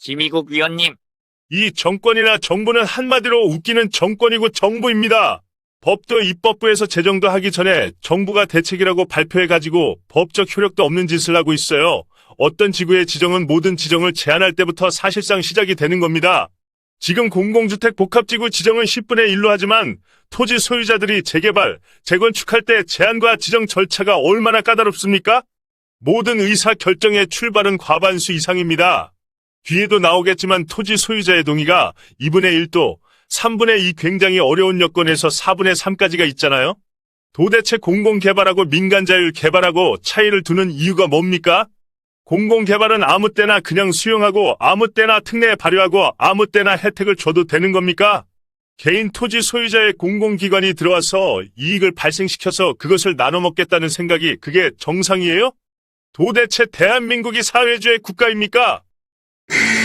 김희국 위원님, 이 정권이나 정부는 한마디로 웃기는 정권이고 정부입니다. 법도 입법부에서 제정도 하기 전에 정부가 대책이라고 발표해가지고 법적 효력도 없는 짓을 하고 있어요. 어떤 지구의 지정은 모든 지정을 제한할 때부터 사실상 시작이 되는 겁니다. 지금 공공주택 복합지구 지정은 10분의 1로 하지만 토지 소유자들이 재개발, 재건축할 때 제한과 지정 절차가 얼마나 까다롭습니까? 모든 의사 결정의 출발은 과반수 이상입니다. 뒤에도 나오겠지만 토지 소유자의 동의가 2분의 1도 3분의 2 굉장히 어려운 여건에서 4분의 3까지가 있잖아요? 도대체 공공개발하고 민간자율 개발하고 차이를 두는 이유가 뭡니까? 공공개발은 아무 때나 그냥 수용하고 아무 때나 특례 발효하고 아무 때나 혜택을 줘도 되는 겁니까? 개인 토지 소유자의 공공기관이 들어와서 이익을 발생시켜서 그것을 나눠 먹겠다는 생각이 그게 정상이에요? 도대체 대한민국이 사회주의 국가입니까? you